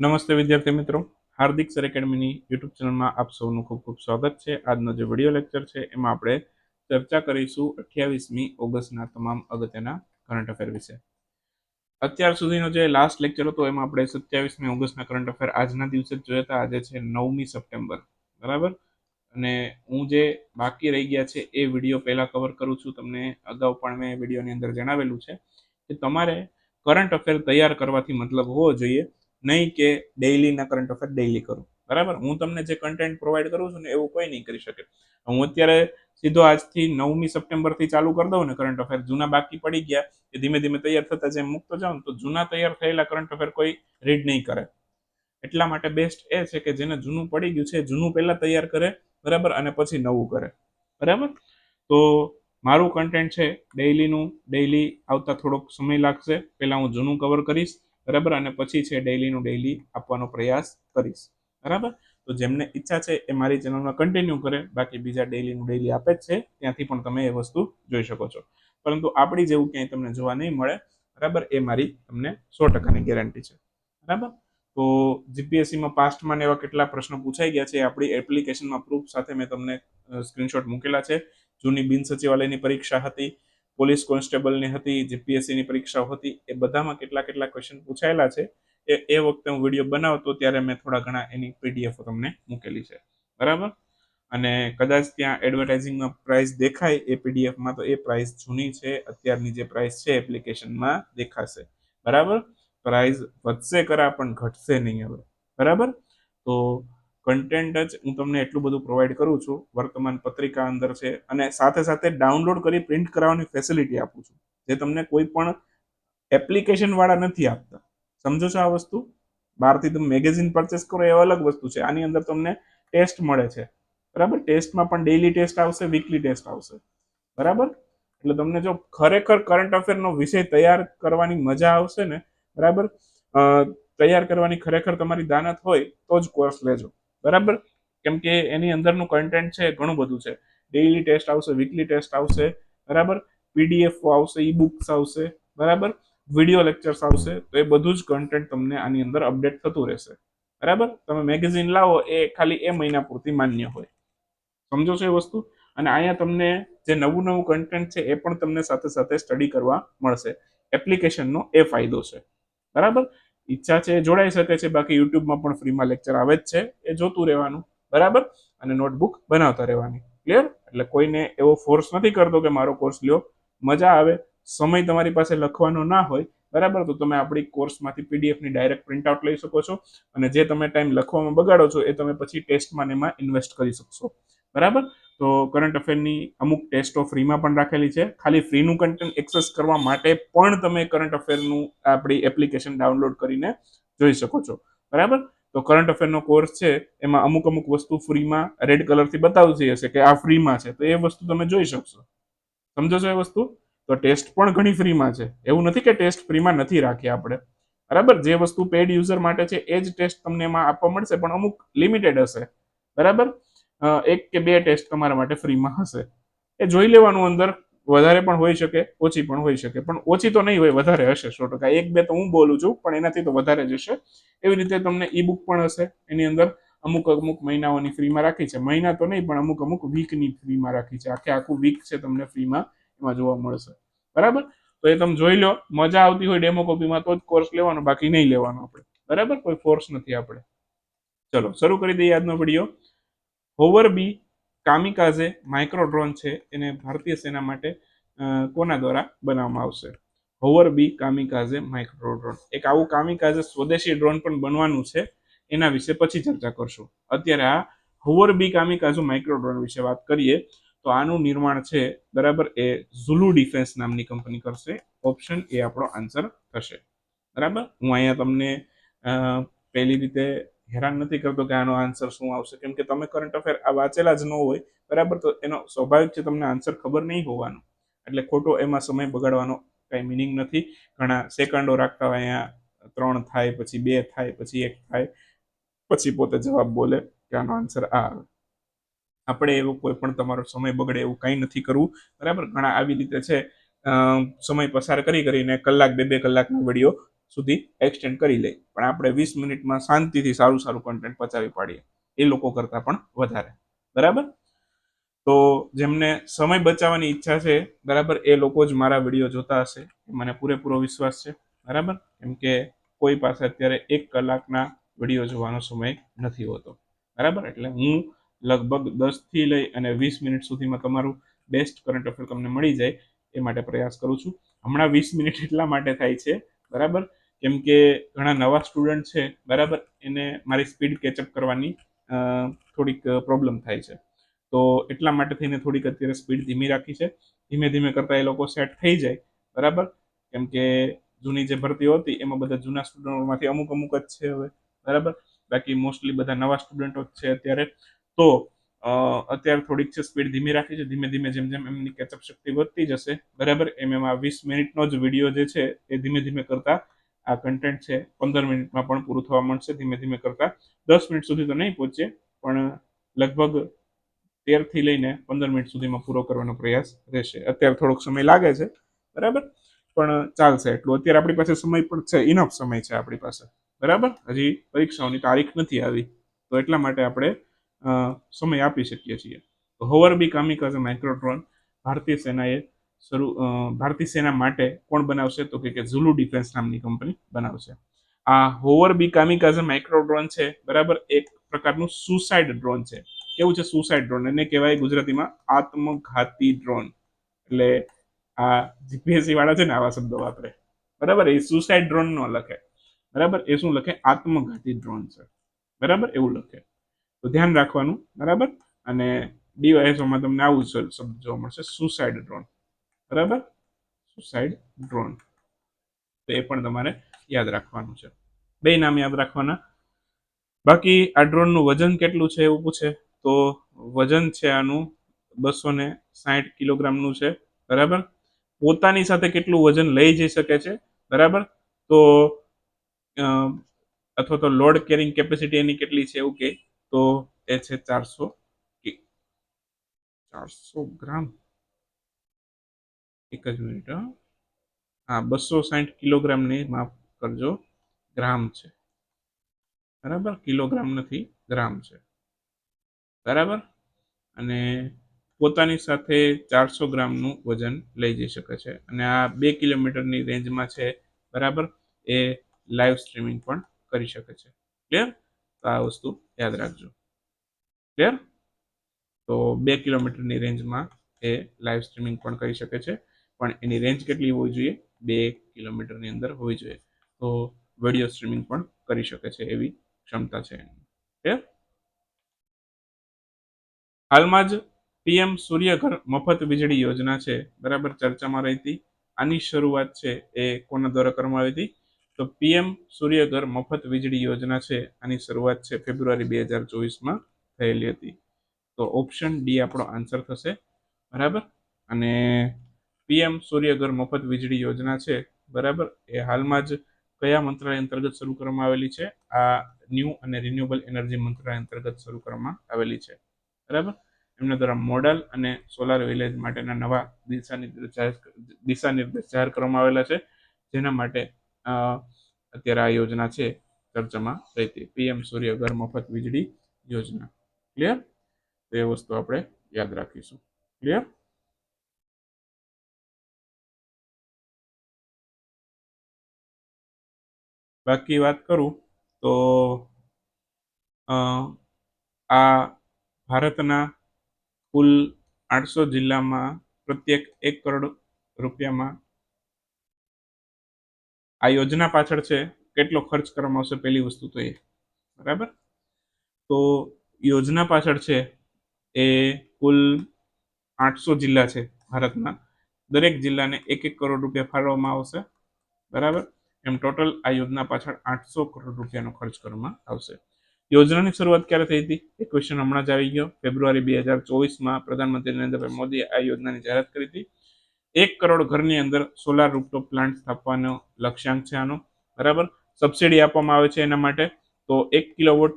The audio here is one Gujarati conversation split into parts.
નમસ્તે વિદ્યાર્થી મિત્રો. હાર્દિક સર એકેડમીની યુટ્યુબ ચેનલમાં આપ સૌનું ખૂબ ખૂબ સ્વાગત છે. આજનો જે વીડિયો લેક્ચર છે, એમાં આપણે ચર્ચા કરીશું અઠ્યાવીસમી ઓગસ્ટના તમામ અગત્યના કરંટ અફેર વિશે. અત્યાર સુધીનો જે લાસ્ટ લેક્ચર હતો, એમાં આપણે સત્યાવીસમી ઓગસ્ટના કરંટ અફેર આજના દિવસે જ જોયા હતા. આજે છે નવમી સપ્ટેમ્બર. બરાબર? અને હું જે બાકી રહી ગયા છે, એ વીડિયો પહેલા કવર કરું છું. તમને અગાઉ પણ મેં વિડીયોની અંદર જણાવેલું છે કે તમારે કરંટ અફેર તૈયાર કરવાથી મતલબ હોવો જોઈએ નહીં કે ડેઇલીના કરંટ અફેર ડેઇલી કરું. બરાબર? હું તમને જે કન્ટેન્ટ પ્રોવાઈડ કરું છું ને એવું કોઈ નહીં કરી શકે. હું અત્યારે સીધો આજથી નવમી સપ્ટેમ્બરથી ચાલુ કરી દઉં ને કરંટ અફેર જૂના બાકી પડી ગયા એ ધીમે ધીમે તૈયાર થતા જેમ મૂકતો જાઉં તો જૂના તૈયાર થયેલા કરંટ અફેર કોઈ રીડ નહીં કરે. એટલા માટે બેસ્ટ એ છે કે જેને જૂનું પડી ગયું છે જૂનું પહેલા તૈયાર કરે, બરાબર? અને પછી નવું કરે. બરાબર? તો મારું કન્ટેન્ટ છે ડેઇલીનું ડેઇલી આવતા થોડોક સમય લાગશે. પહેલાં હું જૂનું કવર કરીશ. બરાબર? અને પછી છે ડેઇલીનું ડેઇલી આપવાનો પ્રયાસ કરીશ. બરાબર? તો જેમને ઈચ્છા છે એ મારી ચેનલમાં કન્ટિન્યુ કરે, બાકી બીજા ડેઇલીનું ડેઇલી આપે જ છે, ત્યાંથી પણ તમે એ વસ્તુ જોઈ શકો છો. પરંતુ આપણી જેવું ક્યાંય તમને જોવા નહીં મળે, બરાબર? એ મારી તમને સો ટકાની ગેરંટી છે. બરાબર? તો જીપીએસસીમાં પાસ્ટમાં એવા કેટલા પ્રશ્નો પૂછાઈ ગયા છે આપણી એપ્લિકેશનમાં પ્રૂફ સાથે મેં તમને સ્ક્રીનશોટ મૂકેલા છે. જૂની બિન સચિવાલયની પરીક્ષા હતી પોલીસ કોન્સ્ટેબલની હતી જીપીએસસીની પરીક્ષાઓ હતી, એ બધામાં કેટલા કેટલા ક્વેશ્ચન પૂછાયેલા છે. એ એ વખતે હું વીડિયો બનાવતો ત્યારે મેં થોડા ઘણા એની પીડીએફ તમને મૂકેલી છે. બરાબર? અને કદાચ ત્યાં એડવર્ટાઇઝિંગમાં પ્રાઇસ દેખાય, એ પીડીએફમાં તો એ પ્રાઇસ જૂની છે, અત્યારની જે પ્રાઇસ છે એપ્લિકેશનમાં દેખાશે. બરાબર? પ્રાઇસ વધશે કરા, પણ ઘટશે નહીં હવે. બરાબર? તો કન્ટેન્ટ જ હું તમને એટલું બધું પ્રોવાઈડ કરું છું, વર્તમાન પત્રિકા અંદર છે, અને સાથે સાથે ડાઉનલોડ કરી પ્રિન્ટ કરાવવાની ફેસિલિટી આપું છું. જે તમને કોઈ પણ એપ્લિકેશન વાળા નથી આપતા. સમજો છો આ વસ્તુ? બહારથી તમે મેગેઝિન પરચેસ કરો એ અલગ વસ્તુ છે. આની અંદર તમને ટેસ્ટ મળે છે. બરાબર? ટેસ્ટમાં પણ ડેઇલી ટેસ્ટ આવશે વીકલી ટેસ્ટ આવશે. બરાબર? એટલે તમને જો ખરેખર કરંટ અફેરનો વિષય તૈયાર કરવાની મજા આવશે ને, બરાબર? તૈયાર કરવાની ખરેખર તમારી દાનત હોય તો જ કોર્સ લેજો. બરાબર? કેમ કે એની અંદરનું કન્ટેન્ટ છે ઘણું બધું છે. ડેઇલી ટેસ્ટ આવશે વીકલી ટેસ્ટ આવશે, બરાબર? પીડીએફ આવશે ઈ બુક્સ આવશે બરાબર? વીડિયો લેક્ચર્સ આવશે, તો એ બધું જ કન્ટેન્ટ તમને આની અંદર અપડેટ થતું રહેશે. બરાબર? તમે મેગેઝિન લાવો, એ ખાલી એ મહિના પૂરતી માન્ય હોય. સમજો છો એ વસ્તુ? અને અહીંયા તમને જે નવું નવું કન્ટેન્ટ છે એ પણ તમને સાથે સાથે સ્ટડી કરવા મળશે. એપ્લિકેશનનો એ ફાયદો છે. બરાબર? ઈચ્છા છે, એ જોડાઈ શકે છે. બાકી યુટ્યુબમાં પણ ફ્રીમાં લેક્ચર આવે જ છે. એ જોતું રહેવાનું. બરાબર? અને નોટબુક બનાવતા રહેવાની. ક્લિયર એટલે કોઈને એવો ફોર્સ નથી કરતો કે મારો કોર્સ લ્યો. મજા આવે. સમય તમારી પાસે લખવાનો ના હોય. બરાબર? તો તમે આપણી કોર્સમાંથી પીડીએફની ડાયરેક્ટ પ્રિન્ટઆઉટ લઈ શકો છો. અને જે તમે ટાઈમ લખવામાં બગાડો છો, એ તમે પછી ટેસ્ટમાં એમાં ઇન્વેસ્ટ કરી શકશો. બરાબર? તો કરંટ અફેરની અમુક ટેસ્ટો ફ્રીમાં પણ રાખેલી છે. ખાલી ફ્રીનું કન્ટેન્ટ એક્સેસ કરવા માટે પણ તમે કરંટ અફેરનું આપણી એપ્લિકેશન ડાઉનલોડ કરીને જોઈ શકો છો. બરાબર? તો કરંટ અફેરનો કોર્સ છે, એમાં અમુક અમુક વસ્તુ ફ્રીમાં રેડ કલરથી બતાવતી હશે કે આ ફ્રીમાં છે. તો એ વસ્તુ તમે જોઈ શકશો. સમજો છો એ વસ્તુ? તો ટેસ્ટ પણ ઘણી ફ્રીમાં છે. એવું નથી કે ટેસ્ટ ફ્રીમાં નથી રાખી આપણે. બરાબર? જે વસ્તુ પેડ યુઝર માટે છે, એ જ ટેસ્ટ તમને એમાં આપવા મળશે, પણ અમુક લિમિટેડ હશે. બરાબર? એક કે બે ટેસ્ટ તમારા માટે ફ્રીમાં હશે. એ જોઈ લેવાનું અંદર, વધારે પણ હોઈ શકે, ઓછી પણ હોઈ શકે. પણ ઓછી તો નહીં હોય, વધારે હશે સો ટકા. એક બે તો હું બોલું છું, પણ એનાથી તો વધારે જ હશે. એવી રીતે તમને ઈ બુક પણ હશે, એની અંદર અમુક અમુક મહિનાઓની ફ્રીમાં રાખી છે. મહિના તો નહીં, પણ અમુક અમુક વીકની ફ્રીમાં રાખી છે. આખે આખું વીક છે તમને ફ્રીમાં એમાં જોવા મળશે. બરાબર? તો એ તમે જોઈ લો, મજા આવતી હોય ડેમો કોપીમાં તો જ કોર્સ લેવાનો, બાકી નહીં લેવાનો આપણે. બરાબર? કોઈ ફોર્સ નથી આપણે. ચલો, શરૂ કરી દઈએ આજનો video hover bee kamikaze micro drone છે, એને ભારતીય સેના માટે કોના દ્વારા બનાવવામાં આવશે? હોવર બી કામિકાઝે માઇક્રો ડ્રોન એક આવું કામિકાઝે સ્વદેશી ડ્રોન પણ બનવાનું છે, એના વિશે પછી ચર્ચા કરશું. અત્યારે આ હોવર બી કામિકાઝુ માઇક્રો ડ્રોન વિશે વાત કરીએ, તો આનું નિર્માણ છે, બરાબર, એ ઝુલુ ડિફેન્સ નામની કંપની કરશે. ઓપ્શન એ આપણો આન્સર થશે. બરાબર? હું અહીંયા તમને પહેલી રીતે હેરાન નથી કરતો કે આનો આન્સર શું આવશે. કેમ કે તમે કરંટ અફેર આ વાંચેલા જ ન હોય, બરાબર? તો એનો સ્વાભાવિક છે તમને આન્સર ખબર નહીં હોવાનો. એટલે ખોટો એમાં સમય બગાડવાનો કાંઈ મિનિંગ નથી. ઘણા સેકન્ડો રાખતા હોય અહીંયા, ત્રણ થાય, પછી બે થાય, પછી એક થાય, પછી પોતે જવાબ બોલે કે આનો આન્સર આ આવે. આપણે એવો કોઈ પણ તમારો સમય બગડે એવું કંઈ નથી કરવું, બરાબર? ઘણા આવી રીતે છે. સમય પસાર કરી કરીને કલાક, બે બે કલાકના વીડિયો સુધી એક્સટેન્ડ કરી લે પણ આપણે વીસ મિનિટમાં શાંતિથી સારું સારું કન્ટેન્ટ પચાવી પાડીએ. એ લોકો કરતાં પણ વધારે. બરાબર? તો જેમને સમય બચાવવાની ઈચ્છા છે, બરાબર, એ લોકો જ મારા વીડિયો જોતા હશે. મને પૂરેપૂરો વિશ્વાસ છે. બરાબર? કેમ કે કોઈ પાસે અત્યારે એક કલાકના વીડિયો જોવાનો સમય નથી હોતો. બરાબર? એટલે હું લગભગ દસથી લઈ અને વીસ મિનિટ સુધીમાં તમારું બેસ્ટ કરંટ અફેર તમને મળી જાય, એ માટે પ્રયાસ કરું છું. હમણાં વીસ મિનિટ એટલા માટે થાય છે. બરાબર? કેમ કે ઘણા નવા સ્ટુડન્ટ છે, બરાબર? એને મારી સ્પીડ કેચઅપ કરવાની થોડીક પ્રોબ્લેમ થાય છે. તો એટલા માટે થઈને થોડીક અત્યારે સ્પીડ ધીમી રાખી છે. ધીમે ધીમે કરતાં એ લોકો સેટ થઈ જાય, બરાબર? કેમ કે જૂની જે ભરતીઓ હતી, એમાં બધા જૂના સ્ટુડન્ટોમાંથી અમુક અમુક જ છે હવે, બરાબર? બાકી મોસ્ટલી બધા નવા સ્ટુડન્ટો જ છે અત્યારે. તો અત્યારે થોડીક છે સ્પીડ ધીમી રાખી છે, ધીમે ધીમે જેમ જેમ એમની કેચઅપ શક્તિ વધતી જશે, બરાબર? એમ એમાં વીસ મિનિટનો જ વીડિયો જે છે, એ ધીમે ધીમે કરતા આ કન્ટેન્ટ છે, પંદર મિનિટમાં પણ પૂરું થવા મળશે ધીમે ધીમે કરતા. દસ મિનિટ સુધી તો નહીં પહોંચે, પણ લગભગ તેરથી લઈને પંદર મિનિટ સુધીમાં પૂરો કરવાનો પ્રયાસ રહેશે. અત્યારે થોડોક સમય લાગે છે, બરાબર? પણ ચાલશે એટલું. અત્યારે આપણી પાસે સમય પણ છે ઇનફ સમય છે આપણી પાસે, બરાબર? હજી પરીક્ષાઓની તારીખ નથી આવી, તો એટલા માટે આપણે સમય આપી શકીએ છીએ. હોવર બી કામિકાઝ માઇક્રોડ્રોન ભારતીય સેનાએ ભારતીય સેના માટે કોણ બનાવશે? તો કે ઝુલુ ડિફેન્સ નામની કંપની બનાવશે. આ હોવર બી માઇક્રો ડ્રોન છે, બરાબર? એક પ્રકારનું સુસાઇડ ડ્રોન છે. કેવું છે સુસાઇડ ડ્રોન? એને કહેવાય ગુજરાતીમાં આત્મઘાતી ડ્રોન. એટલે આ જીપીએસસી વાળા છે ને, આવા શબ્દો વાપરે. બરાબર? એ સુસાઇડ ડ્રોન નો લખે. બરાબર? એ શું લખે? આત્મઘાતી ડ્રોન છે. બરાબર? એવું લખે. તો ધ્યાન રાખવાનું. બરાબર? અને ડીવાયસોમાં તમને આવું શબ્દ જોવા મળશે. Suicide drone. બરાબર? સુસાઇડ ડ્રોન તો એ પણ તમારે યાદ રાખવાનું છે. બે નામ યાદ રાખવાના. બાકી આ ડ્રોનનું વજન કેટલું છે એવું પૂછે? તો વજન છે આનું બસો ને સાઠ કિલોગ્રામનું છે. બરાબર? પોતાની સાથે કેટલું વજન લઈ જઈ શકે છે? બરાબર? તો અથવા તો લોડ કેરિંગ કેપેસિટી એની કેટલી છે એવું કે? તો એ છે ચારસો ચારસો ગ્રામ. એક જ મિનિટ, હા. બસો સાઠ કિલોગ્રામની માફ કરજો, ગ્રામ છે. બરાબર? કિલોગ્રામ નથી, ગ્રામ છે. બરાબર? અને પોતાની સાથે ચારસો ગ્રામનું વજન લઈ જઈ શકે છે. અને આ બે કિલોમીટરની રેન્જમાં છે, બરાબર? એ લાઈવ સ્ટ્રીમિંગ પણ કરી શકે છે. ક્લિયર? તો આ વસ્તુ યાદ રાખજો. ક્લિયર? તો બે કિલોમીટરની રેન્જમાં એ લાઈવ સ્ટ્રીમિંગ પણ કરી શકે છે. પણ એની રેન્જ કેટલી હોવી જોઈએ? બે કિલોમીટરની અંદર હોવી જોઈએ. તો વીડિયો સ્ટ્રીમિંગ પણ કરી શકે છે એવી ક્ષમતા છે હાલમાં જ પીએમ સૂર્યઘર મફત વીજળી યોજના છે. બરાબર ચર્ચામાં રહી હતી. આની શરૂઆત છે એ કોના દ્વારા કરવામાં આવી હતી? તો પીએમ સૂર્યઘર મફત વીજળી યોજના છે. આની શરૂઆત છે ફેબ્રુઆરી બે હજાર ચોવીસમાં થયેલી હતી. તો ઓપ્શન ડી આપણો આન્સર થશે. બરાબર? અને પીએમ સૂર્યઘર મફત વીજળી યોજના છે, બરાબર? એ હાલમાં જ કયા મંત્રાલય અંતર્ગત શરૂ કરવામાં આવેલી છે? આ ન્યૂ અને રિન્યુએબલ એનર્જી મંત્રાલય અંતર્ગત શરૂ કરવામાં આવેલી છે, બરાબર? એમના દ્વારા મોડલ અને સોલાર વિલેજ માટેના નવા દિશા નિર્દેશ દિશા નિર્દેશ જાહેર કરવામાં આવેલા છે, જેના માટે અત્યારે આ યોજના છે, ચર્ચામાં રહેતી પીએમ સૂર્યઘર મફત વીજળી યોજના. ક્લિયર? તો એ વસ્તુ આપણે યાદ રાખીશું. ક્લિયર? બાકી વાત કરું તો આ ભારતના કુલ આઠસો જિલ્લામાં પ્રત્યેક એક કરોડ રૂપિયામાં આ યોજના પાછળ છે, કેટલો ખર્ચ કરવામાં આવશે પહેલી વસ્તુ તો એ. બરાબર? તો યોજના પાછળ છે, એ કુલ આઠસો જિલ્લા છે ભારતના. દરેક જિલ્લાને એક એક કરોડ રૂપિયા ફાળવવામાં આવશે. બરાબર? એમ ટોટલ આ યોજના પાછળ આઠસો કરોડ રૂપિયાનો ખર્ચ કરવામાં આવશે. યોજનાની શરૂઆત ક્યારે થઈ હતી? એ ક્વેશ્ચન હમણાં જ આવી ગયો. ફેબ્રુઆરી બે હજાર ચોવીસમાં પ્રધાનમંત્રી નરેન્દ્રભાઈ મોદીએ આ યોજનાની જાહેરાત કરી હતી. એક કરોડ ઘરની અંદર સોલાર રૂપટોપ પ્લાન્ટ સ્થાપવાનો લક્ષ્યાંક છે આનો. બરાબર? સબસિડી આપવામાં આવે છે એના માટે. તો એક કિલોવોટ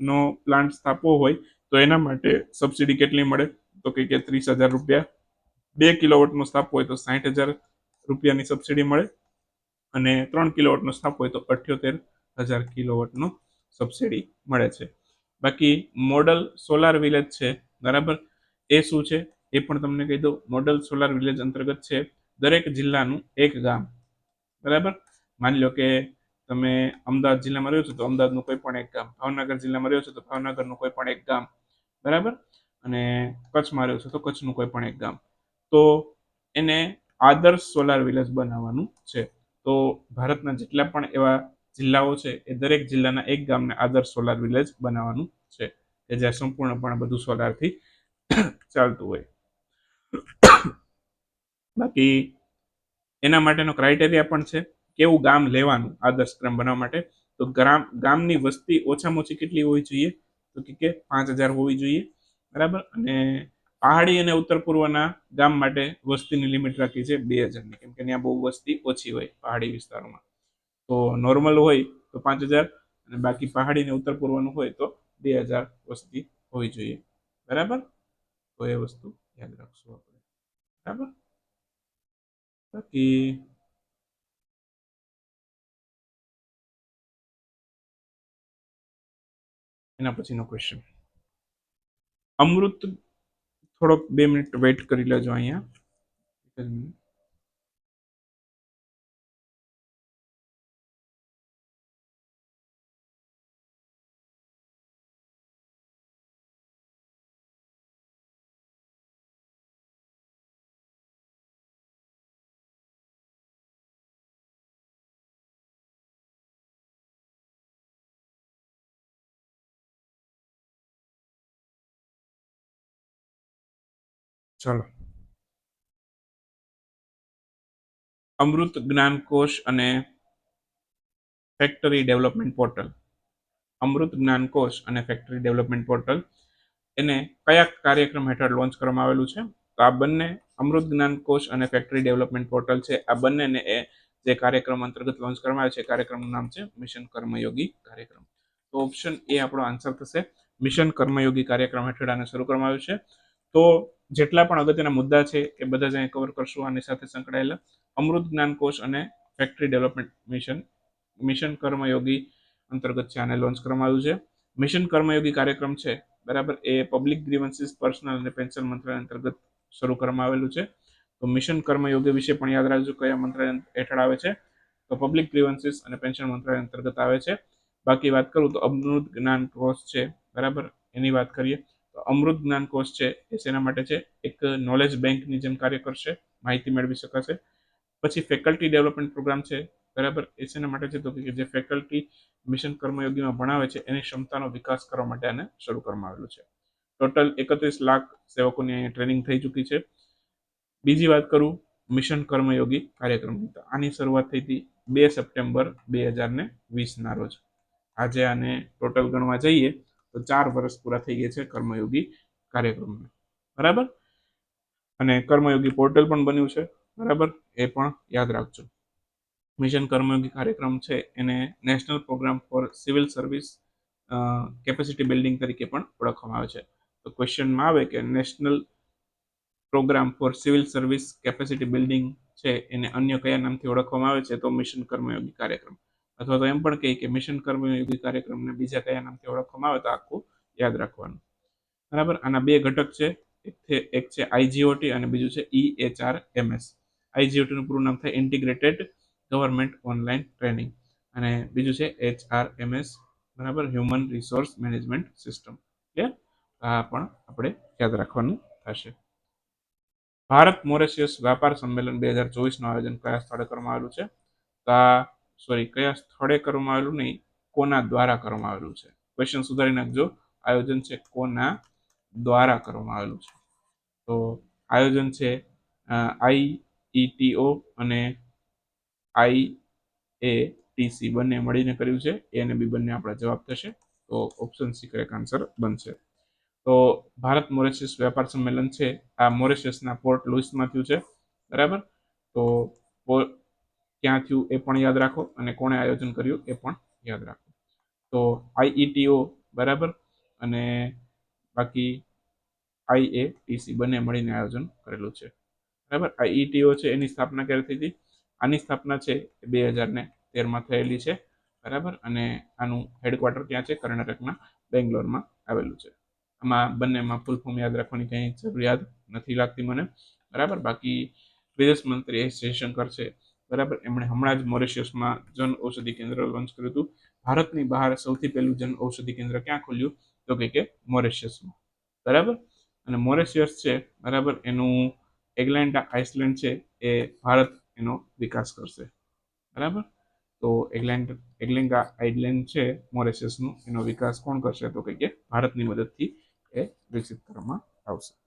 નો પ્લાન્ટ સ્થાપવો હોય તો એના માટે સબસિડી કેટલી મળે? તો કે કે ત્રીસ હજાર રૂપિયા. બે કિલોવોટનો સ્થાપવો હોય તો સાઠ હજાર રૂપિયાની સબસિડી મળે. અને ત્રણ કિલોવોટનો સ્થાપ હોય તો અઠ્યોતેર હજાર કિલોવોટનો સબસિડી મળે છે. બાકી મોડલ સોલાર વિલેજ છે, બરાબર? એ શું છે? એ પણ તમને કહી દઉં. મોડલ સોલાર વિલેજ અંતર્ગત છે દરેક જિલ્લાનું એક ગામ. બરાબર? માની લો કે તમે અમદાવાદ જિલ્લામાં રહ્યો છો તો અમદાવાદનું કોઈ પણ એક ગામ. ભાવનગર જિલ્લામાં રહ્યો છો તો ભાવનગરનું કોઈ પણ એક ગામ. બરાબર? અને કચ્છમાં રહ્યો છો તો કચ્છનું કોઈ પણ એક ગામ. તો એને આદર્શ સોલાર વિલેજ બનાવવાનું છે. તો ભારતના જેટલા પણ એવા જિલ્લાઓ છે, એ દરેક જિલ્લાના એક ગામને આદર્શ સોલાર વિલેજ બનાવવાનું છે, કે જ્યાં સંપૂર્ણપણે બધું સોલારથી ચાલતું હોય. બાકી એના માટેનો ક્રાઇટેરિયા પણ છે, કેવું ગામ લેવાનું આદર્શ ગ્રામ બનાવવા માટે. તો ગ્રામ, ગામની વસ્તી ઓછામાં ઓછી કેટલી હોવી જોઈએ? તો કે પાંચ હજાર હોવી જોઈએ, બરાબર? અને પહાડી અને ઉત્તર પૂર્વના ગામ માટે વસ્તીની લિમિટ રાખી છે બે હજારની. કેમ કે ત્યાં બહુ વસ્તી ઓછી હોય પહાડી વિસ્તારોમાં. તો નોર્મલ હોય તો પાંચ હજાર અને બાકી પહાડી અને ઉત્તર પૂર્વનું હોય તો બે હજાર વસ્તી હોવી જોઈએ. બરાબર? તો એ વસ્તુ યાદ રાખશું આપણે. બરાબર? બાકી એના પછીનો ક્વેશ્ચન અમૃત થોડોક બે મિનિટ વેઇટ કરી લેજો અહીંયા. ચલો. અમૃત જ્ઞાનકોશ અને factory development portal Amrit Gyankosh અને ફેક્ટરી ડેવલપમેન્ટ પોર્ટલ એને કયા કાર્યક્રમ હેઠળ લોન્ચ કરવામાં આવેલું છે? તો આ બંને અમૃત જ્ઞાનકોશ અને ફેક્ટરી ડેવલપમેન્ટ પોર્ટલ છે. આ બંનેને એ જે કાર્યક્રમ અંતર્ગત લોન્ચ કરવામાં આવે છે કાર્યક્રમનું નામ છે મિશન કર્મયોગી કાર્યક્રમ. તો ઓપ્શન એ આપણો આન્સર થશે. મિશન કર્મયોગી કાર્યક્રમ હેઠળ આને શરૂ કરવામાં આવ્યું છે. તો જેટલા પણ અગત્યના મુદ્દા છે એ બધા જ અહીં કવર કરશું. આની સાથે સંકળાયેલા અમૃત જ્ઞાનકોશ અને factory development mission mission Karmayogi અંતર્ગત છે, આને લોન્ચ કરવામાં આવ્યું છે. મિશન કર્મયોગી કાર્યક્રમ છે, બરાબર, એ પબ્લિક ગ્રીવન્સીસ પર્સનલ અને પેન્શન મંત્રાલય અંતર્ગત શરૂ કરવામાં આવેલું છે. તો મિશન કર્મયોગી વિશે પણ યાદ રાખજો, કયા મંત્રાલય હેઠળ આવે છે. તો પબ્લિક ગ્રીવન્સીસ અને પેન્શન મંત્રાલય અંતર્ગત આવે છે. બાકી વાત કરું તો અમૃત જ્ઞાન કોષ છે, બરાબર, એની વાત કરીએ. અમૃત જ્ઞાન કોષ છે એ શેના માટે છે. એક નોલેજ બેંકની જેમ કાર્ય કરશે, માહિતી મેળવી શકાશે. પછી ફેકલ્ટી ડેવલપમેન્ટ પ્રોગ્રામ છે, બરાબર? એ શેના માટે છે. તો કે જે ફેકલ્ટી મિશન કર્મયોગીમાં ભણાવે છે, એની ક્ષમતાનો વિકાસ કરવા માટે આને શરૂ કરવામાં આવેલું છે. ટોટલ એકત્રીસ લાખ સેવકોની ટ્રેનિંગ થઈ ચૂકી છે. બીજી વાત કરું મિશન કર્મયોગી કાર્યક્રમની તો આની શરૂઆત થઈ હતી બે સપ્ટેમ્બર બે હજાર ને વીસના રોજ. આજે આને ટોટલ ગણવા જઈએ તો ચાર વર્ષ પૂરા થઈ ગયા છે કર્મયોગી કાર્યક્રમને. બરાબર? અને કર્મયોગી પોર્ટલ પણ બન્યું છે, બરાબર? એ પણ યાદ રાખજો. મિશન કર્મયોગી કાર્યક્રમ છે, એને national programme for civil service capacity building તરીકે પણ ઓળખવામાં આવે છે. તો ક્વેશ્ચનમાં આવે કે national programme for civil service capacity building છે, એને અન્ય કયા નામથી ઓળખવામાં આવે છે? તો મિશન કર્મયોગી કાર્યક્રમ. અથવા તો એમ પણ કહીએ કે મિશન કર્મયોગી કાર્યક્રમને બીજા કયા નામથી ઓળખવામાં આવે તો આખું યાદ રાખવાનું. બરાબર? આના બે ઘટક છે. એક છે આઈજીઓટી અને બીજું છે ઈ એચ એમએસ આઈજીઓટીનું પૂરું નામ થાય ઇન્ટિગ્રેટેડ ગવર્મેન્ટ ઓનલાઈન ટ્રેનિંગ અને બીજું છે એચ એમએસ બરાબર? Human resource management system clear આ પણ આપણે યાદ રાખવાનું થશે. ભારત મોરેશિયસ વ્યાપાર સંમેલન બે હજાર ચોવીસનું આયોજન કયા સ્થળે કરવામાં આવેલું છે? તો આ સોરી કયા સ્થળે કરવામાં આવેલું નહીં, કોના દ્વારા કરવામાં આવેલું છે? ક્વેશ્ચન સુધારી નાખજો. આયોજન છે કોના દ્વારા કરવામાં આવેલું છે? તો આયોજન છે આઈઈટીઓ અને આઈ એ ટીસી બંને મળીને કર્યું છે. એ અને બી બંને આપણા જવાબ થશે. તો ઓપ્શન સી કરેક્ટ આન્સર બનશે. તો ભારત મોરેશિયસ વેપાર સંમેલન છે. આ મોરેશિયસના પોર્ટ લુઇસમાં થયું છે. બરાબર? તો ક્યાં થયું એ પણ યાદ રાખો અને કોણે આયોજન કર્યું એ પણ યાદ રાખો. તો આઈઈટીઓ બરાબર અને બાકી આઈએટીસી બંને મળીને આયોજન કરેલું છે. બરાબર? આઈઈટીઓ છે એની સ્થાપના ક્યારે થઈ હતી? આની સ્થાપના છે બે હજાર ને તેરમાં થયેલી છે. બરાબર? અને આનું હેડક્વાર્ટર ક્યાં છે? કર્ણાટકના બેંગ્લોરમાં આવેલું છે. આમાં બંનેમાં ફૂલ ફોર્મ યાદ રાખવાની કંઈ જરૂરિયાત નથી લાગતી મને. બરાબર? બાકી વિદેશ મંત્રી એસ જયશંકર છે બરાબર? એમણે હમણાં જ મોરિશિયસમાં જન ઔષધિ કેન્દ્ર લોન્ચ કર્યું હતું. ભારતની બહાર સૌથી પહેલું જન ઔષધિ કેન્દ્ર ક્યાં ખોલ્યું? તો કે કે મોરિશિયસમાં. બરાબર? અને મોરિશિયસ છે, બરાબર? એનું એગ્લેન્ડ, આઇસલેન્ડ છે, એ ભારત એનો વિકાસ કરશે. બરાબર? તો એગ્લેન્ડ એગ્લેન્ગા આઇલેન્ડ છે, મોરેશિયસનું એનો વિકાસ કોણ કરશે? તો કે ભારતની મદદથી એ વિકસિત કરવામાં આવશે.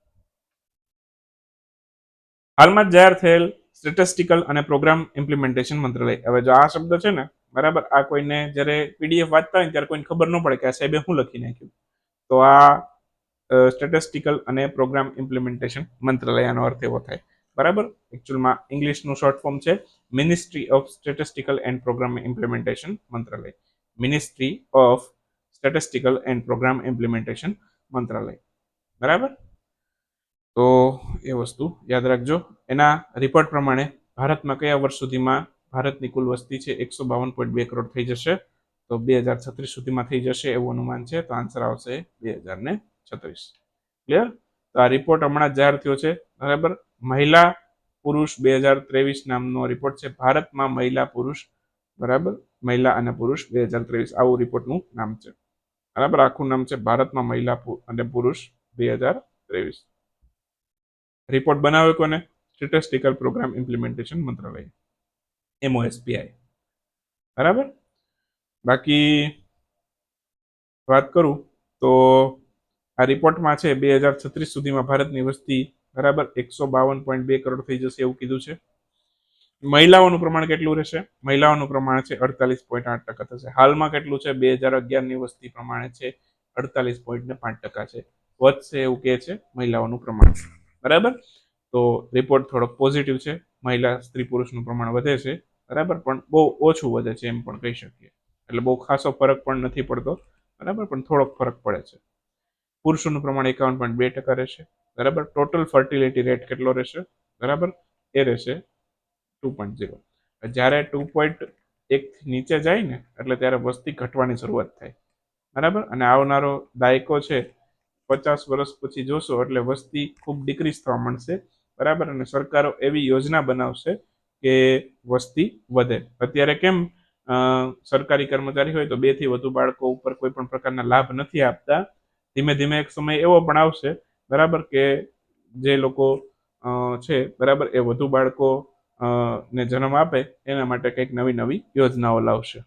હાલમાં જ જાહેર થયેલ સ્ટેટિસ્ટિકલ અને પ્રોગ્રામ ઇમ્પ્લિમેન્ટેશન મંત્રાલય. હવે જો આ શબ્દ છે ને, બરાબર, આ કોઈને જ્યારે પીડીએફ વાંચતા હોય ત્યારે કોઈને ખબર ન પડે કે આ સાહેબે શું લખી નાખ્યું. તો આ સ્ટેટિસ્ટિકલ અને પ્રોગ્રામ ઇમ્પ્લિમેન્ટેશન મંત્રાલયનો અર્થ એવો થાય. બરાબર? એકચ્યુઅલમાં ઇંગ્લિશનું શોર્ટ ફોર્મ છે ministry of statistical and programme implementation મંત્રાલય. Ministry of statistical and programme implementation મંત્રાલય. બરાબર? તો એ વસ્તુ યાદ રાખજો. એના રિપોર્ટ પ્રમાણે ભારતમાં કયા વર્ષ સુધીમાં ભારતની કુલ વસ્તી છે? એકસો બાવન પોઈન્ટ બે કરોડ થઈ જશે. તો બે હજાર છત્રીસ સુધીમાં થઈ જશે એવું અનુમાન છે. તો આન્સર આવશે બે હજાર ને છત્રીસ. ક્લિયર તો આ રિપોર્ટ હમણાં જાહેર થયો છે. બરાબર? મહિલા પુરુષ બે હજાર ત્રેવીસ નામનો રિપોર્ટ છે. ભારતમાં મહિલા પુરુષ, બરાબર? મહિલા અને પુરુષ બે હજાર ત્રેવીસ. આવું રિપોર્ટનું નામ છે. બરાબર? આખું નામ છે ભારતમાં મહિલા અને પુરુષ બે હજાર ત્રેવીસ. રિપોર્ટ બનાવે કોને? સ્ટેટિસ્ટિકલ પ્રોગ્રામ ઇમ્પ્લિમેન્ટેશન મંત્રાલય. એમઓએસપીઆઈ બરાબર? બાકી વાત કરું તો આ રિપોર્ટમાં છે બે હજાર છત્રીસ સુધીમાં ભારતની વસ્તી બરાબર એકસો બાવન પોઈન્ટ બે કરોડ થઈ જશે એવું કીધું છે. મહિલાઓનું પ્રમાણ કેટલું રહેશે? મહિલાઓનું પ્રમાણ છે અડતાલીસ પોઈન્ટ આઠ ટકા થશે. હાલમાં કેટલું છે? બે હજાર અગિયારની વસ્તી પ્રમાણે છે અડતાલીસ પોઈન્ટ ને પાંચ ટકા છે. વધશે એવું કહે છે મહિલાઓનું પ્રમાણ. બરાબર? તો રિપોર્ટ થોડોક પોઝિટિવ છે. મહિલા, સ્ત્રી, પુરુષનું પ્રમાણ વધે છે. બરાબર? પણ બહુ ઓછું વધે છે એમ પણ કહી શકીએ. એટલે બહુ ખાસો ફરક પણ નથી પડતો. બરાબર? પણ થોડોક ફરક પડે છે. પુરુષોનું પ્રમાણ એકાવન પોઈન્ટ બે ટકા રહેશે. બરાબર? ટોટલ ફર્ટિલિટી રેટ કેટલો રહેશે? બરાબર? એ રહેશે ટુ પોઈન્ટ ઝીરો જ્યારે ટુ પોઈન્ટ એક નીચે જાય ને, એટલે ત્યારે વસ્તી ઘટવાની શરૂઆત થાય. બરાબર? અને આવનારો દાયકો છે પચાસ વર્ષ પછી જોશો એટલે વસ્તી ખૂબ ડિક્રીઝ થવા માંડશે. બરાબર? અને સરકારો એવી યોજના બનાવશે કે વસ્તી વધે. અત્યારે કેમ સરકારી કર્મચારી હોય તો બેથી વધુ બાળકો ઉપર કોઈ પણ પ્રકારના લાભ નથી આપતા. ધીમે ધીમે એક સમય એવો પણ આવશે, બરાબર, કે જે લોકો છે, બરાબર, એ વધુ બાળકો ને જન્મ આપે, એના માટે કંઈક નવી નવી યોજનાઓ લાવશે.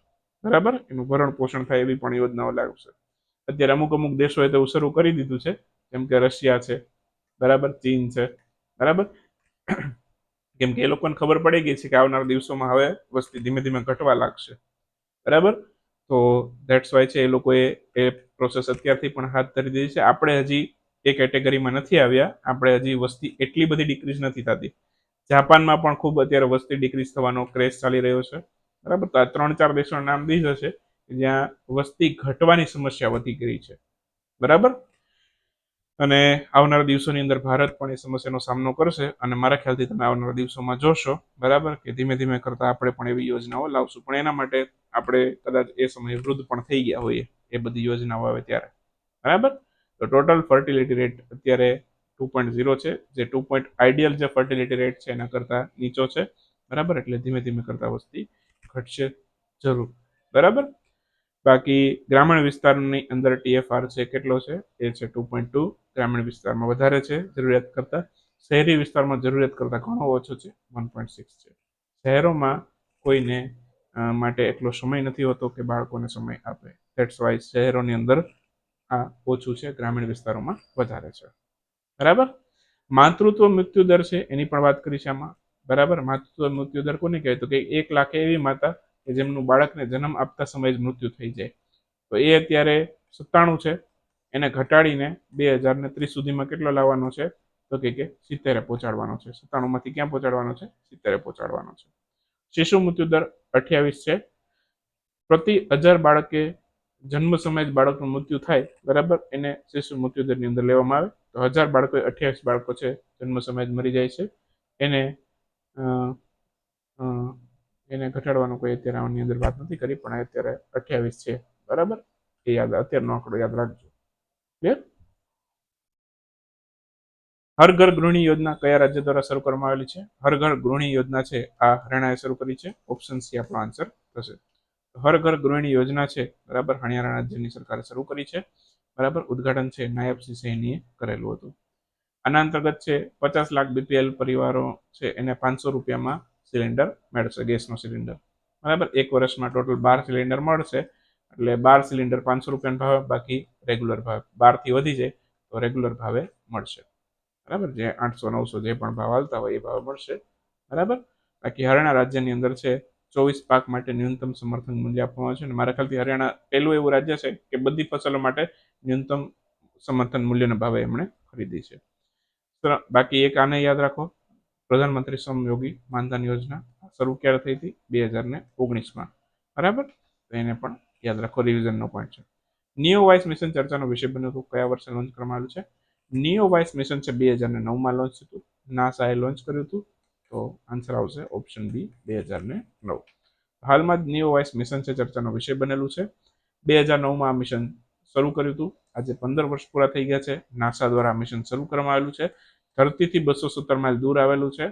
બરાબર? એનું ભરણ પોષણ થાય એવી પણ યોજનાઓ લાવશે. અત્યારે અમુક અમુક દેશોએ તેવું શરૂ કરી દીધું છે, જેમ કે રશિયા છે, બરાબર, ચીન છે, બરાબર? કેમ કે એ લોકોને ખબર પડી ગઈ છે કે આવનાર દિવસોમાં હવે વસ્તી ધીમે ધીમે ઘટવા લાગશે, બરાબર? તો ધેટ્સ વાય છે, એ લોકોએ એ પ્રોસેસ અત્યારથી પણ હાથ ધરી દીધી છે. આપણે હજી એ કેટેગરીમાં નથી આવ્યા. આપણે હજી વસ્તી એટલી બધી ડિક્રીઝ નથી થતી. જાપાનમાં પણ ખૂબ અત્યારે વસ્તી ડિક્રીઝ થવાનો ક્રેઝ ચાલી રહ્યો છે, બરાબર? તો આ ત્રણ ચાર દેશોના નામ દીધા છે. જ્યાં વસ્તી ઘટવાની સમસ્યા વધી ગઈ છે. બરાબર? અને આવનારા દિવસોની અંદર ભારત પણ એ સમસ્યાનો સામનો કરશે અને મારા ખ્યાલથી તમે આવનારા દિવસોમાં જોશો, બરાબર? કે ધીમે ધીમે કરતા આપણે પણ એવી યોજનાઓ લાવશું. પણ એના માટે આપણે કદાચ એ સમયે વૃદ્ધ પણ થઈ ગયા હોઈએ, એ બધી યોજનાઓ આવે ત્યારે. બરાબર? તો ટોટલ ફર્ટિલિટી રેટ અત્યારે ટુ પોઈન્ટ ઝીરો છે. જે ટુ પોઈન્ટ આઈડિયલ જે ફર્ટિલિટી રેટ છે એના કરતાં નીચો છે. બરાબર? એટલે ધીમે ધીમે કરતાં વસ્તી ઘટશે જરૂર. બરાબર? બાકી ગ્રામીણ વિસ્તારની અંદર ટીએફઆર છે કેટલો છે? એ છે ટુ પોઈન્ટ ટુ ગ્રામીણ વિસ્તારમાં વધારે છે, જરૂરિયાત કરતાં શહેરી વિસ્તારમાં જરૂરિયાત કરતાં ઘણો ઓછો છે વન પોઈન્ટ સિક્સ છે. શહેરોમાં કોઈને માટે એટલો સમય નથી હોતો કે બાળકોને સમય આપે. ધેટ્સ વાય શહેરોની અંદર આ ઓછું છે, ગ્રામીણ વિસ્તારોમાં વધારે છે. બરાબર? માતૃત્વ મૃત્યુ દર છે, એની પણ વાત કરી છે આમાં. બરાબર? માતૃત્વ મૃત્યુ દર કોને કહેવાય? તો કે એક લાખ એવી માતા કે જેમનું બાળકને જન્મ આપતા સમયે જ મૃત્યુ થઈ જાય. તો એ અત્યારે સત્તાણું છે. એને ઘટાડીને બે હજાર ને ત્રીસ સુધીમાં કેટલો લાવવાનો છે? તો કે કે સિત્તેરે પહોંચાડવાનો છે. સત્તાણુંમાંથી ક્યાં પહોંચાડવાનો છે? સિત્તેરે પહોંચાડવાનો છે. શિશુ મૃત્યુ દર અઠ્યાવીસ છે. પ્રતિ હજાર બાળકે જન્મ સમયે જ બાળકનું મૃત્યુ થાય, બરાબર? એને શિશુ મૃત્યુદરની અંદર લેવામાં આવે. તો હજાર બાળકો અઠ્યાવીસ બાળકો છે, જન્મ સમયે જ મરી જાય છે. એને એને ઘટાડવાનું કોઈ અત્યારે આની અંદર વાત નથી કરી, પણ અત્યારે અઠ્યાવીસ છે. બરાબર? એ યાદ અત્યારનો આંકડો યાદ રાખજો. ક્લિયર હર ઘર ગૃહિણી યોજના કયા રાજ્ય દ્વારા શરૂ કરવામાં આવેલી છે? હર ઘર ગૃહિણી યોજના છે. આ હરિયાણાએ શરૂ કરી છે. ઓપ્શન સી આપણો આન્સર થશે. હર ઘર ગૃહિણી યોજના છે. બરાબર? હરિયાણા રાજ્યની સરકારે શરૂ કરી છે. બરાબર? ઉદઘાટન છે. નાયબસિંહ સૈનીએ કરેલું હતું. આના અંતર્ગત છે, પચાસ લાખ બીપીએલ પરિવારો છે. એને પાંચસો રૂપિયામાં સિલિન્ડર મળશે ગેસનો સિલિન્ડર. બરાબર? એક વર્ષમાં ટોટલ બાર સિલિન્ડર મળશે, એટલે બાર સિલિન્ડર પાંચસો રૂપિયાના ભાવે, બાકી રેગ્યુલર ભાવે બારથી વધી જાય, તો રેગ્યુલર ભાવે મળશે. બરાબર? જે આઠસો, નવસો જે પણ ભાવ આવતા હોય એ ભાવે મળશે. બરાબર? બાકી હરિયાણા રાજ્યની અંદર છે, ચોવીસ પાક માટે ન્યૂનતમ સમર્થન મૂલ્ય આપવામાં આવે છે, અને મારા ખ્યાલથી હરિયાણા પહેલું એવું રાજ્ય છે કે બધી ફસલો માટે ન્યૂનતમ સમર્થન મૂલ્યના ભાવે એમણે ખરીદી છે. બાકી એક આને યાદ રાખો. પ્રધાનમંત્રી શ્રમયોગી માનધન યોજના શરૂ ક્યારે થઈ હતી? બે હજાર ને ઓગણીસમાં. બરાબર? એને પણ યાદ રાખો રિવિઝનનો પોઈન્ટ છે. નિયો વાઇસ મિશન ચર્ચાનો વિષય બન્યો હતો કયા વર્ષે લોન્ચ કરવામાં આવ્યું છે? નિયો વાઇસ મિશન છે બે હજાર ને નવમાં લોન્ચ થયું નાસાએ લોન્ચ કર્યું હતું. તો આન્સર આવશે ઓપ્શન બી બે હજાર ને નવ હાલમાં જ નિયો વાઇસ મિશન છે ચર્ચાનો વિષય બનેલું છે. બે હજાર નવમાં આ મિશન શરૂ કર્યું હતું. આજે પંદર વર્ષ પૂરા થઈ ગયા છે. નાસા દ્વારા આ મિશન શરૂ કરવામાં આવેલું છે. ધરતીથી બસો સત્તર માઇલ દૂર આવેલું છે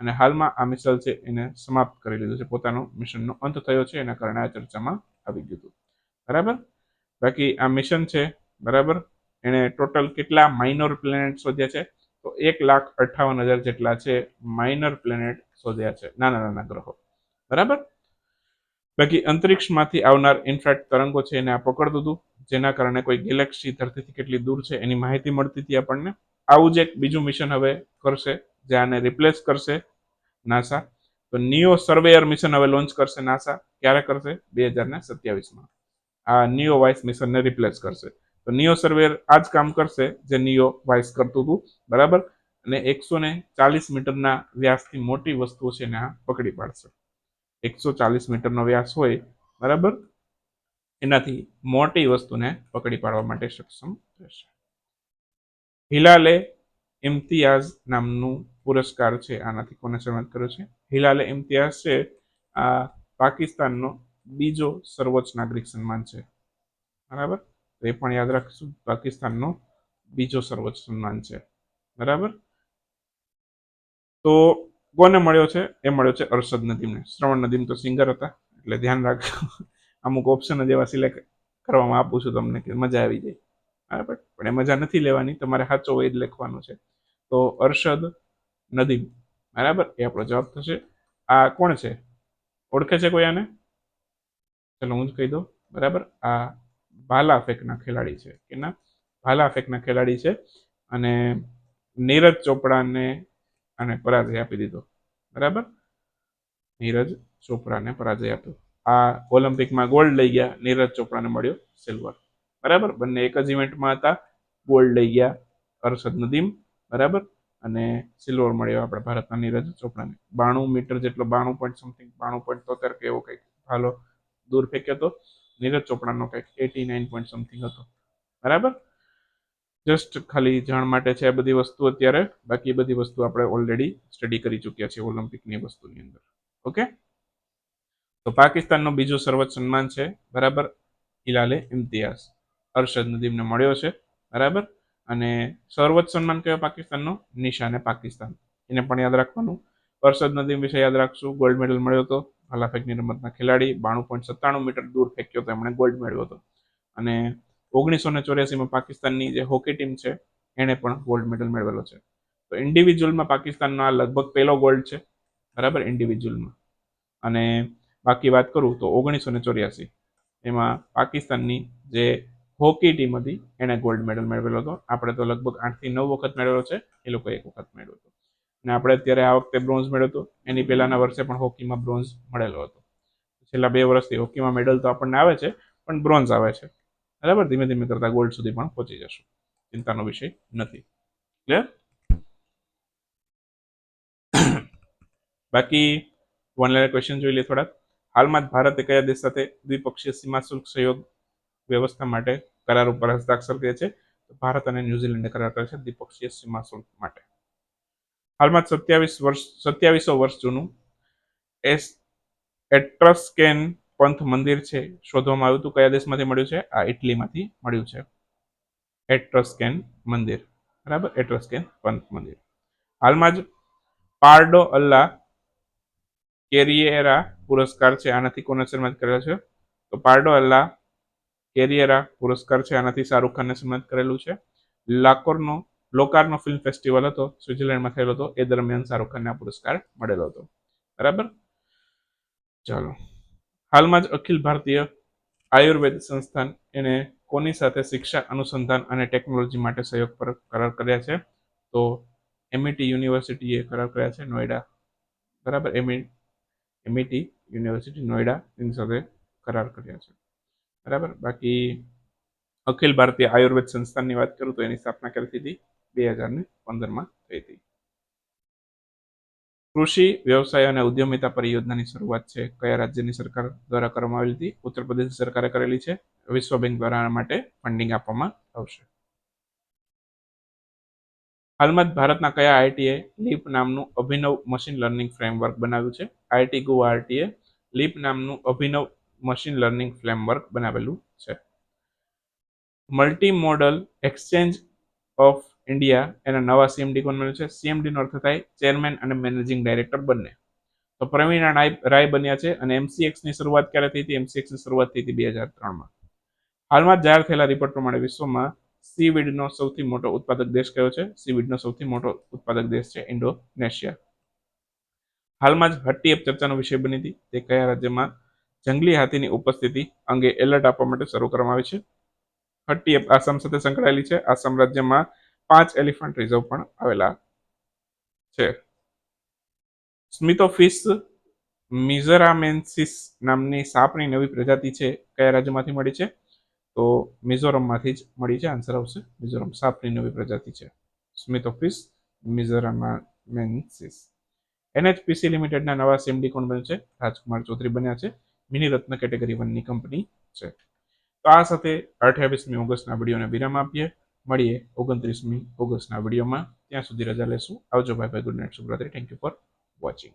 અને હાલમાં આ મિસાઇલ છે એને સમાપ્ત કરી લીધું છે. પોતાનો મિશનનો અંત થયો છે. એના કારણે આ ચર્ચામાં આવી ગયું હતું. બરાબર? બાકી આ મિશન છે, બરાબર? એણે ટોટલ કેટલા માઇનોર પ્લેનેટ શોધ્યા છે? તો એક લાખ અઠ્ઠાવન હજાર જેટલા છે માઇનર પ્લેનેટ શોધ્યા છે. નાના નાના ગ્રહો. બરાબર? બાકી અંતરિક્ષમાંથી આવનાર ઇન્ફ્રાટ તરંગો છે એને આ પકડતું હતું જેના કારણે કોઈ ગેલેક્સી ધરતીથી કેટલી દૂર છે એની માહિતી મળતી હતી આપણને. આવું જ એક બીજું મિશન હવે કરશે, જે આને રિપ્લેસ કરશે નાસા તો નિયો સર્વેયર મિશન હવે લોન્ચ કરશે નાસા ક્યારે કરશે? બે હજાર ને સત્યાવીસમાં. આ નિયો વાઇસ મિશનને રિપ્લેસ કરશે. તો નિયો સર્વેયર આ જ કામ કરશે, જે નિયો વાઇસ કરતું હતું. બરાબર? અને એકસો ને ચાલીસ મીટરના વ્યાસથી મોટી વસ્તુઓ છે એને આ પકડી પાડશે. એકસો ચાલીસ મીટરનો વ્યાસ હોય, બરાબર? એનાથી મોટી વસ્તુને પકડી પાડવા માટે સક્ષમ રહેશે. હિલાલે ઇમ્તિયાઝ નામનું પુરસ્કાર છે. આનાથી કોને સન્માનિત કર્યો છે? હિલાલે ઇમ્તિયાઝ છે. આ પાકિસ્તાનનો બીજો સર્વોચ્ચ નાગરિક સન્માન છે. બરાબર? તો એ પણ યાદ રાખીશું, પાકિસ્તાનનો બીજો સર્વોચ્ચ સન્માન છે. બરાબર? તો કોને મળ્યો છે? એ મળ્યો છે અરશદ નદીમને. શ્રવણ નદીમ તો સિંગર હતા, એટલે ધ્યાન રાખજો. અમુક ઓપ્શન જ એવા સિલેક્ટ કરવામાં આપું છું તમને કે મજા આવી જાય. બરાબર? પણ એ મજા નથી લેવાની, તમારે સાચો એ જ લખવાનું છે. તો અરશદ નદીમ. બરાબર? એ આપણો જવાબ થશે. આ કોણ છે? ઓળખે છે કોઈ આને? ચલો હું જ કહી દઉં. બરાબર? આ ભાલા ફેંકના ખેલાડી છે. કે ના ભાલા ફેંકના ખેલાડી છે. અને નીરજ ચોપડાને અને પરાજય આપી દીધો. બરાબર? નીરજ ચોપડાને પરાજય આપ્યો. આ ઓલિમ્પિકમાં ગોલ્ડ લઈ ગયા. નીરજ ચોપડાને મળ્યો સિલ્વર. બરાબર? બંને એક જ ઇવેન્ટમાં હતા. ગોલ્ડ લઈ ગયા અરશદ નદીમ, બરાબર? અને સિલ્વર મળ્યો આપણે ભારતના નીરજ ચોપડાને. બાણું મીટર જેટલો, બાણું પોઈન્ટ સમથિંગ બાણું પોઈન્ટ તોતેર કે એવો કંઈક ભાલો દૂર ફેંક્યો હતો નીરજ ચોપડાનો કંઈક એટી નાઇન પોઈન્ટ સમથિંગ હતો. બરાબર? જસ્ટ ખાલી જાણ માટે છે આ બધી વસ્તુ અત્યારે. બાકી બધી વસ્તુ આપણે ઓલરેડી સ્ટડી કરી ચૂક્યા છીએ ઓલિમ્પિકની વસ્તુની અંદર. ઓકે? તો પાકિસ્તાનનો બીજો સર્વોચ્ચ સન્માન છે, બરાબર? હિલાલે ઇમ્તિયાઝ. અરશદ નદીમને મળ્યો છે. બરાબર? અને સર્વોચ્ચ સન્માન કયો પાકિસ્તાનનો? નિશાને પાકિસ્તાન. એને પણ યાદ રાખવાનું. અરશદ નદીમ વિશે યાદ રાખશું. ગોલ્ડ મેડલ મળ્યો હતો. ભાલા ફેંકની રમતના ખેલાડી. બાણું પોઈન્ટ સત્તાણું મીટર દૂર ફેંક્યો હતો. એમણે ગોલ્ડ મેળવ્યો હતો. અને ઓગણીસો ને ચોર્યાસીમાં પાકિસ્તાનની જે હોકી ટીમ છે, એણે પણ ગોલ્ડ મેડલ મેળવેલો છે. તો ઇન્ડિવિજ્યુઅલમાં પાકિસ્તાનનો આ લગભગ પહેલો ગોલ્ડ છે. બરાબર? ઇન્ડિવિજ્યુઅલમાં અને બાકી વાત કરું તો ઓગણીસો ને ચોર્યાસી. એમાં પાકિસ્તાનની જે હોકી ટીમ હતી એણે ગોલ્ડ મેડલ મેળવેલો હતો. આપણે તો લગભગ આઠથી નવ વખત મેળવેલો છે, એ લોકો એક વખત મેળવ્યો હતો. અને આપણે અત્યારે આ વખતે બ્રોન્ઝ મેળવ્યો હતો. એની પહેલાના વર્ષે પણ હોકીમાં બ્રોન્ઝ મળેલો હતો. છેલ્લા બે વર્ષથી હોકીમાં મેડલ તો આપણને આવે છે, પણ બ્રોન્ઝ આવે છે. બરાબર? ધીમે ધીમે કરતા ગોલ્ડ સુધી પણ પહોંચી જશું. ચિંતાનો વિષય નથી. ક્લિયર બાકી વન લાઈન ક્વેશ્ચન જોઈ લઈએ થોડાક. હાલમાં જ ભારતે કયા દેશ સાથે દ્વિપક્ષીય સીમા શુલ્ક સહયોગ વ્યવસ્થા માટે કરાર ઉપર હસ્તાક્ષર કર્યા છે. ભારત અને ન્યુઝીલેન્ડે કરાર કર્યો છે દ્વિપક્ષીય સીમા શુલ્ક માટે. હાલમાં સત્યાવીસ વર્ષ, સત્યાવીસો વર્ષ જૂનું એસ, એટ્રસ્કેન પંથ મંદિર છે. શોધવામાં આવ્યું હતું કયા દેશમાંથી મળ્યું છે? આ ઇટલીમાંથી મળ્યું છે. એટ્રસ્કેન મંદિર. બરાબર? એટ્રસ્કેન પંથ મંદિર. હાલમાં જ પાર્ડો અલ્લા કેરિયેરા પુરસ્કાર છે. આનાથી કોને સન્માનિત કરેલા છે? તો પાર્ડો અલ્લા કેરિયેરા પુરસ્કાર છે, આનાથી શાહરૂખ ખાનને સન્માનિત કરેલું છે. લાકોરનો, લોકાર્નો ફિલ્મ ફેસ્ટિવલ હતો, સ્વિટ્ઝરલેન્ડમાં થયેલો હતો, એ દરમિયાન શાહરૂખ ખાનને આ પુરસ્કાર મળેલો હતો. બરાબર? ચાલો. હાલમાં જ અખિલ ભારતીય આયુર્વેદ સંસ્થાન એને કોની સાથે શિક્ષા અનુસંધાન અને ટેકનોલોજી માટે સહયોગ પર કરાર કર્યા છે? તો એમઈટી યુનિવર્સિટીએ કરાર કર્યા છે નોઈડા બરાબર? એમઈ એમઈટી યુનિવર્સિટી નોઈડા એની સાથે કરાર કર્યા છે. બરાબર? બાકી અખિલ ભારતીય આયુર્વેદ સંસ્થાનની વાત કરું તો એની સ્થાપના કરી હતી? બે હજાર ને પંદરમાં થઈ હતી. કૃષિ, વ્યવસાય અને ઉદ્યમિતા પરિયોજનાની શરૂઆત છે. કયા રાજ્યની સરકાર દ્વારા કરવામાં આવેલી હતી? ઉત્તર પ્રદેશ સરકારે કરેલી છે. વિશ્વ બેંક દ્વારા માટે ફંડિંગ આપવામાં આવશે. હાલમાં જ ભારતના કયા આઈટીએ લીપ નામનું અભિનવ મશીન લર્નિંગ ફ્રેમવર્ક બનાવ્યું છે? આઈટી ગુવાહાટીએ લીપ નામનું અભિનવ મશીન લર્નિંગ ફ્રેમવર્ક બનાવેલું છે. Multi modal exchange of India એના નવા સીએમડી કોણ બન્યું છે? સીએમડીનો અર્થ થાય ચેરમેન અને મેનેજિંગ ડાયરેક્ટર બંને. તો પ્રવીણ રાય બન્યા છે અને એમસીએક્સની શરૂઆત ક્યારે થઈ હતી? એમસીએક્સની શરૂઆત થઈ હતી બે હજાર ત્રણમાં. હાલમાં જાહેર થયેલા રિપોર્ટ પ્રમાણે વિશ્વમાં સીવીડનો સૌથી મોટો ઉત્પાદક દેશ કયો છે? સીવીડનો સૌથી મોટો ઉત્પાદક દેશ છે ઇન્ડોનેશિયા. હાલમાં જ હટ્ટી એપ ચર્ચાનો વિષય બની હતી. તે કયા રાજ્યમાં જંગલી હાથીની ઉપસ્થિતિ અંગે એલર્ટ આપવા માટે શરૂ કરવામાં આવી છે. હટ્ટી આસામ સાથે સંકળાયેલી છે. આસામ રાજ્યમાં પાંચ એલિફન્ટ રિઝર્વ પણ આવેલા છે. સ્મિતોફિસ મિઝોરામેન્સિસ નામની સાપની નવી પ્રજાતિ છે. કયા રાજ્યમાંથી મળી છે? તો મિઝોરમમાંથી જ મળી છે. આન્સર આવશે મિઝોરમ સાપની નવી પ્રજાતિ છે. સ્મિતોફિસ મિઝોરામેન્સિસ. એનએચપીસી લિમિટેડના નવા સીમડી કોણ બન્યું છે? રાજકુમાર ચૌધરી બન્યા છે. મિની રત્ન કેટેગરી વનની કંપની છે. તો આ સાથે અઠ્યાવીસમી ઓગસ્ટના વિડીયોને વિરામ આપીએ. મળીએ ઓગણત્રીસમી ઓગસ્ટના વિડીયોમાં. ત્યાં સુધી રજા લેશું. આવજો ભાઈ ભાઈ good night શુભરાત્રી. Thank you for watching